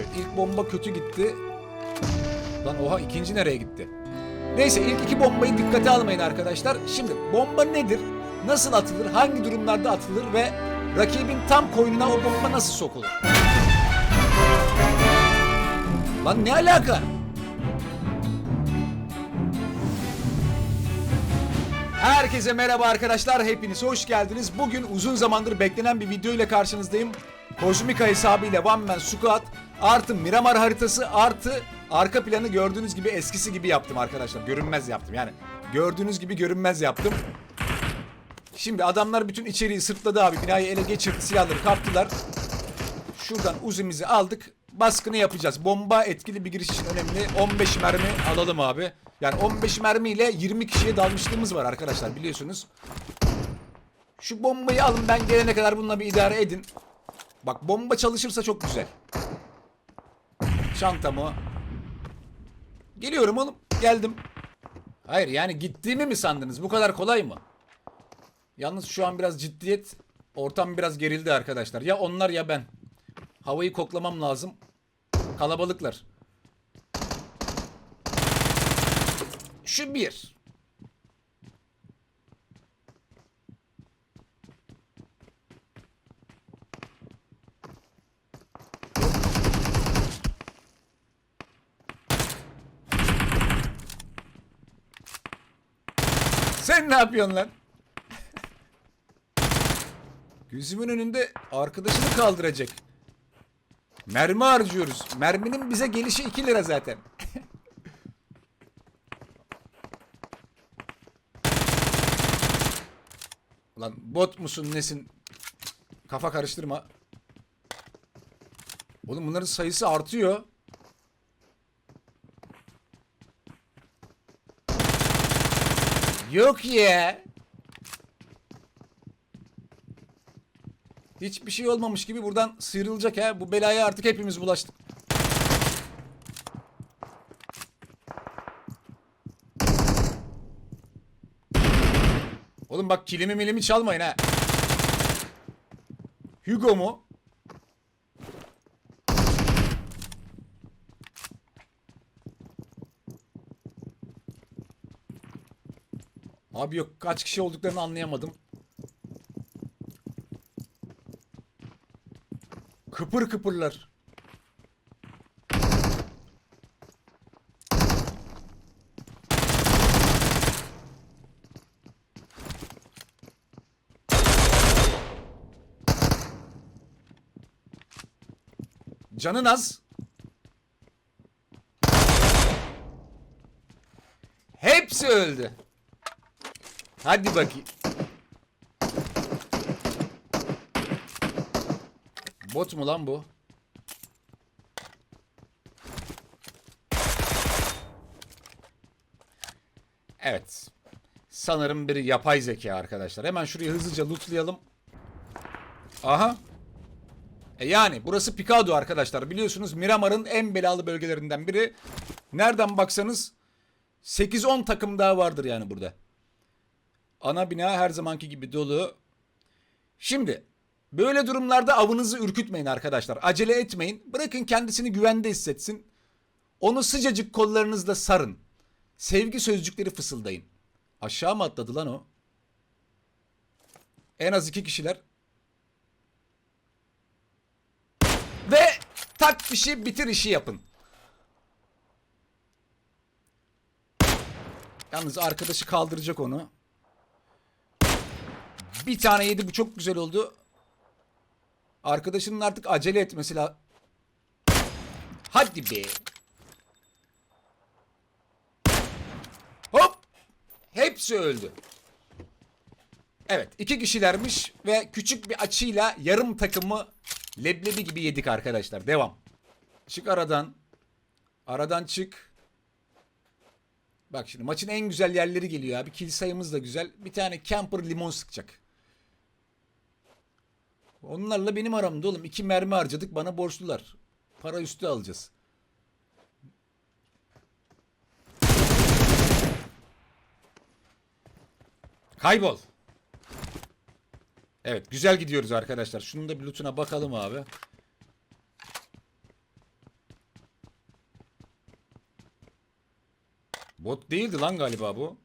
Evet ilk bomba kötü gitti. Lan oha ikinci nereye gitti? Neyse ilk iki bombayı dikkate almayın arkadaşlar. Şimdi bomba nedir? Nasıl atılır? Hangi durumlarda atılır? Ve rakibin tam koynuna o bomba nasıl sokulur? Lan ne alaka? Herkese merhaba arkadaşlar. Hepiniz hoş geldiniz. Bugün uzun zamandır beklenen bir video ile karşınızdayım. Kozmika hesabıyla One Man Squad artı Miramar haritası artı arka planı gördüğünüz gibi eskisi gibi yaptım arkadaşlar. Görünmez yaptım yani. Gördüğünüz gibi görünmez yaptım. Şimdi adamlar bütün içeriği sırtladı abi. Binayı ele geçirdi. Silahları kaptılar. Şuradan uzimizi aldık. Baskını yapacağız. Bomba etkili bir giriş için önemli. 15 mermi alalım abi. Yani 15 mermiyle 20 kişiye dalmışlığımız var arkadaşlar biliyorsunuz. Şu bombayı alın ben gelene kadar bununla bir idare edin. Bak bomba çalışırsa çok güzel. Çantamı. Geliyorum oğlum. Geldim. Hayır yani gittiğimi mi sandınız? Bu kadar kolay mı? Yalnız şu an biraz ciddiyet. Ortam biraz gerildi arkadaşlar. Ya onlar ya ben. Havayı koklamam lazım. Kalabalıklar. Şu bir. Sen ne yapıyorsun lan? Gözümün önünde arkadaşını kaldıracak. Mermi harcıyoruz. Merminin bize gelişi 2 lira zaten. Lan bot musun nesin? Kafa karıştırma. Oğlum bunların sayısı artıyor. Yok ya. Hiçbir şey olmamış gibi buradan sıyrılacak ha. Bu belaya artık hepimiz bulaştık. Oğlum bak kilimi milimi çalmayın ha. Hugo mu? Abi yok kaç kişi olduklarını anlayamadım. Kıpır kıpırlar. Canın az. Hepsi öldü. Hadi bakayım. Bot mu lan bu? Evet. Sanırım bir yapay zeka arkadaşlar. Hemen şurayı hızlıca lootlayalım. Aha. E yani burası Picado arkadaşlar. Biliyorsunuz Miramar'ın en belalı bölgelerinden biri. Nereden baksanız 8-10 takım daha vardır yani burada. Ana bina her zamanki gibi dolu. Şimdi böyle durumlarda avınızı ürkütmeyin arkadaşlar. Acele etmeyin. Bırakın kendisini güvende hissetsin. Onu sıcacık kollarınızla sarın. Sevgi sözcükleri fısıldayın. Aşağı mı atladı lan o? En az iki kişiler. Ve tak şey bitir işi yapın. Yalnız arkadaşı kaldıracak onu. Bir tane yedi bu çok güzel oldu. Arkadaşının artık acele etmesi lazım. Hadi be. Hop. Hepsi öldü. Evet iki kişilermiş ve küçük bir açıyla yarım takımı leblebi gibi yedik arkadaşlar. Devam. Çık aradan. Aradan çık. Bak şimdi maçın en güzel yerleri geliyor abi. Kill sayımız da güzel. Bir tane camper limon sıkacak. Onlarla benim aramda oğlum. iki mermi harcadık bana borçlular. Para üstü alacağız. Kaybol. Evet güzel gidiyoruz arkadaşlar. Şunun da bir lootuna bakalım abi. Bot değildi lan galiba bu.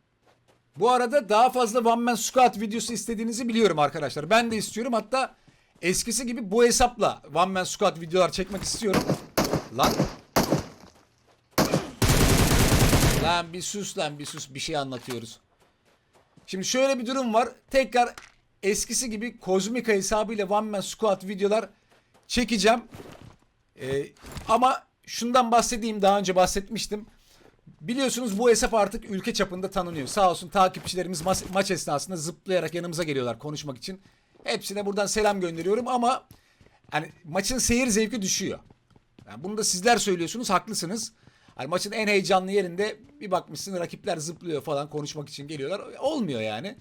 Bu arada daha fazla One Man Squad videosu istediğinizi biliyorum arkadaşlar. Ben de istiyorum hatta eskisi gibi bu hesapla One Man Squad videolar çekmek istiyorum. Lan. Lan bir sus lan bir sus bir şey anlatıyoruz. Şimdi şöyle bir durum var. Tekrar eskisi gibi Kozmika hesabıyla One Man Squad videolar çekeceğim. Ee, ama şundan bahsedeyim daha önce bahsetmiştim. Biliyorsunuz bu hesap artık ülke çapında tanınıyor. Sağ olsun takipçilerimiz ma- maç esnasında zıplayarak yanımıza geliyorlar konuşmak için. Hepsine buradan selam gönderiyorum ama hani maçın seyir zevki düşüyor. Yani bunu da sizler söylüyorsunuz, haklısınız. Hani maçın en heyecanlı yerinde bir bakmışsın rakipler zıplıyor falan konuşmak için geliyorlar. Olmuyor yani.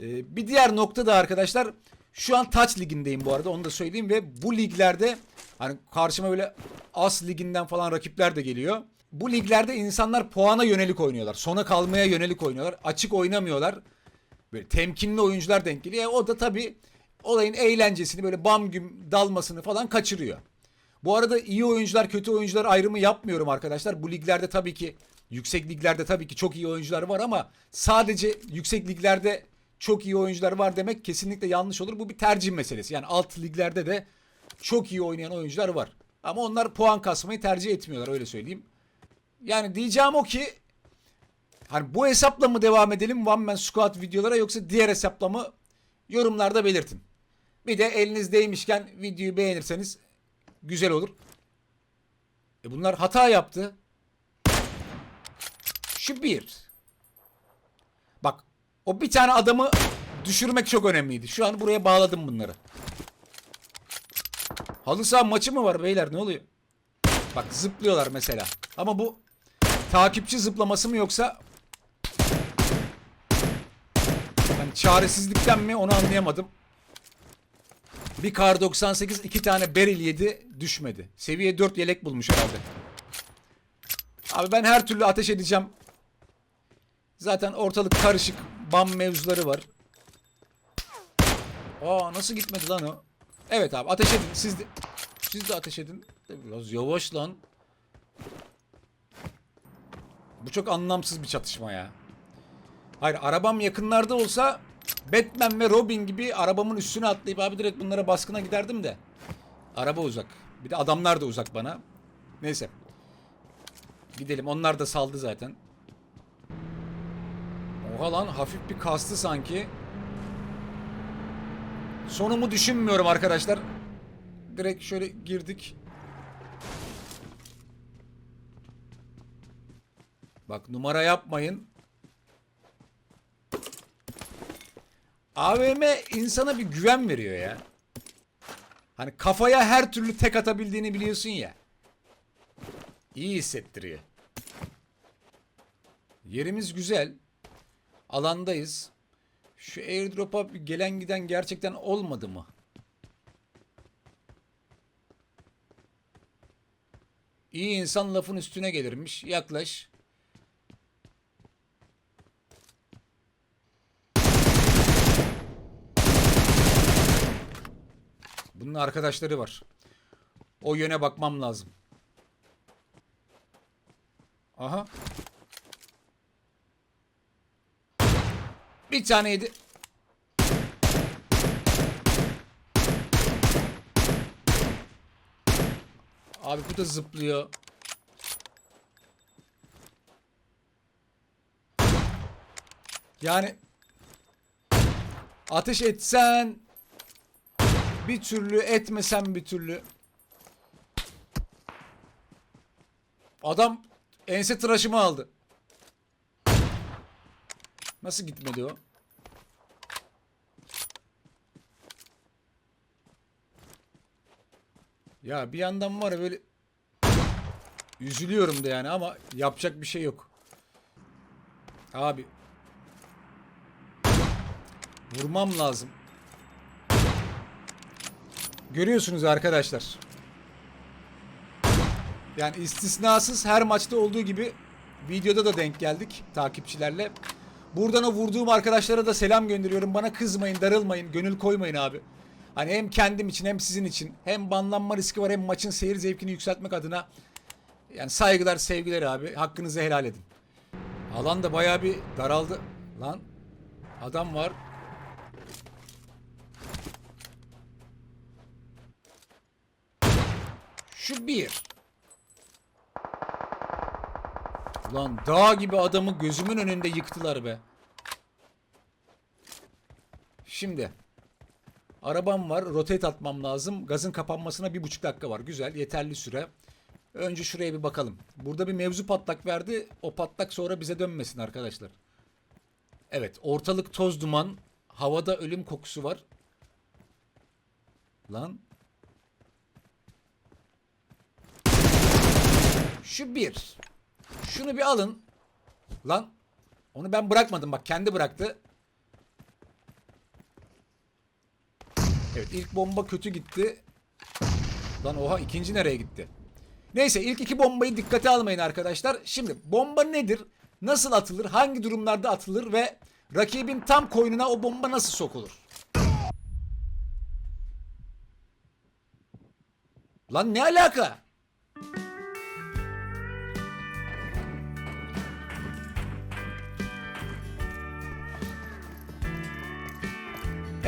Ee, bir diğer nokta da arkadaşlar şu an Taç ligindeyim bu arada onu da söyleyeyim ve bu liglerde hani karşıma böyle As liginden falan rakipler de geliyor. Bu liglerde insanlar puana yönelik oynuyorlar. Sona kalmaya yönelik oynuyorlar. Açık oynamıyorlar. Böyle temkinli oyuncular denk geliyor. E, o da tabii olayın eğlencesini böyle bam güm dalmasını falan kaçırıyor. Bu arada iyi oyuncular kötü oyuncular ayrımı yapmıyorum arkadaşlar. Bu liglerde tabii ki yüksek liglerde tabii ki çok iyi oyuncular var ama sadece yüksek liglerde çok iyi oyuncular var demek kesinlikle yanlış olur. Bu bir tercih meselesi. Yani alt liglerde de çok iyi oynayan oyuncular var. Ama onlar puan kasmayı tercih etmiyorlar öyle söyleyeyim. Yani diyeceğim o ki hani bu hesapla mı devam edelim One Man Squad videolara yoksa diğer hesapla mı yorumlarda belirtin. Bir de elinizdeymişken videoyu beğenirseniz güzel olur. E bunlar hata yaptı. Şu bir. Bak o bir tane adamı düşürmek çok önemliydi. Şu an buraya bağladım bunları. Halı saha maçı mı var beyler ne oluyor? Bak zıplıyorlar mesela. Ama bu takipçi zıplaması mı yoksa hani çaresizlikten mi onu anlayamadım. Bir kar 98 iki tane beril yedi düşmedi. Seviye 4 yelek bulmuş herhalde. Abi ben her türlü ateş edeceğim. Zaten ortalık karışık. Bam mevzuları var. Aa nasıl gitmedi lan o? Evet abi ateş edin. Siz de siz de ateş edin. Biraz yavaş lan. Bu çok anlamsız bir çatışma ya. Hayır arabam yakınlarda olsa Batman ve Robin gibi arabamın üstüne atlayıp abi direkt bunlara baskına giderdim de. Araba uzak. Bir de adamlar da uzak bana. Neyse. Gidelim. Onlar da saldı zaten. Oha lan hafif bir kastı sanki. Sonumu düşünmüyorum arkadaşlar. Direkt şöyle girdik. Bak numara yapmayın. AVM insana bir güven veriyor ya. Hani kafaya her türlü tek atabildiğini biliyorsun ya. İyi hissettiriyor. Yerimiz güzel. Alandayız. Şu airdrop'a gelen giden gerçekten olmadı mı? İyi insan lafın üstüne gelirmiş. Yaklaş. Bunun arkadaşları var. O yöne bakmam lazım. Aha. Bir taneydi. Abi bu da zıplıyor. Yani ateş etsen bir türlü etmesen bir türlü. Adam ense tıraşımı aldı. Nasıl gitmedi o? Ya bir yandan var ya böyle üzülüyorum da yani ama yapacak bir şey yok. Abi vurmam lazım. Görüyorsunuz arkadaşlar. Yani istisnasız her maçta olduğu gibi videoda da denk geldik takipçilerle. Buradan o vurduğum arkadaşlara da selam gönderiyorum. Bana kızmayın, darılmayın, gönül koymayın abi. Hani hem kendim için hem sizin için hem banlanma riski var hem maçın seyir zevkini yükseltmek adına yani saygılar, sevgiler abi. Hakkınızı helal edin. Alan da bayağı bir daraldı. Lan adam var. Şu bir. Ulan dağ gibi adamı gözümün önünde yıktılar be. Şimdi. Arabam var. Rotate atmam lazım. Gazın kapanmasına bir buçuk dakika var. Güzel. Yeterli süre. Önce şuraya bir bakalım. Burada bir mevzu patlak verdi. O patlak sonra bize dönmesin arkadaşlar. Evet. Ortalık toz duman. Havada ölüm kokusu var. Lan. Şu bir. Şunu bir alın. Lan. Onu ben bırakmadım bak kendi bıraktı. Evet ilk bomba kötü gitti. Lan oha ikinci nereye gitti? Neyse ilk iki bombayı dikkate almayın arkadaşlar. Şimdi bomba nedir? Nasıl atılır? Hangi durumlarda atılır ve rakibin tam koynuna o bomba nasıl sokulur? Lan ne alaka?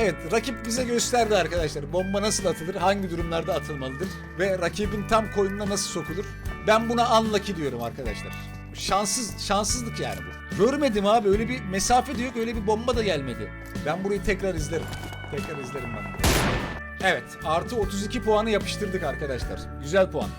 Evet rakip bize gösterdi arkadaşlar. Bomba nasıl atılır, hangi durumlarda atılmalıdır ve rakibin tam koynuna nasıl sokulur. Ben buna unlucky diyorum arkadaşlar. Şanssız, şanssızlık yani bu. Görmedim abi öyle bir mesafe de yok öyle bir bomba da gelmedi. Ben burayı tekrar izlerim. Tekrar izlerim ben. Evet artı 32 puanı yapıştırdık arkadaşlar. Güzel puan.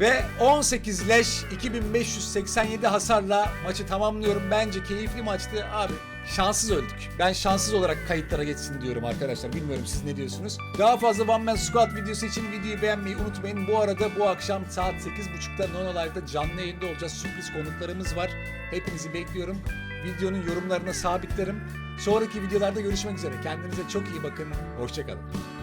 Ve 18 leş 2587 hasarla maçı tamamlıyorum. Bence keyifli maçtı abi. Şanssız öldük. Ben şanssız olarak kayıtlara geçsin diyorum arkadaşlar. Bilmiyorum siz ne diyorsunuz. Daha fazla One Man Squad videosu için videoyu beğenmeyi unutmayın. Bu arada bu akşam saat 8.30'da Nono Live'da canlı yayında olacağız. Sürpriz konuklarımız var. Hepinizi bekliyorum. Videonun yorumlarına sabitlerim. Sonraki videolarda görüşmek üzere. Kendinize çok iyi bakın. Hoşçakalın.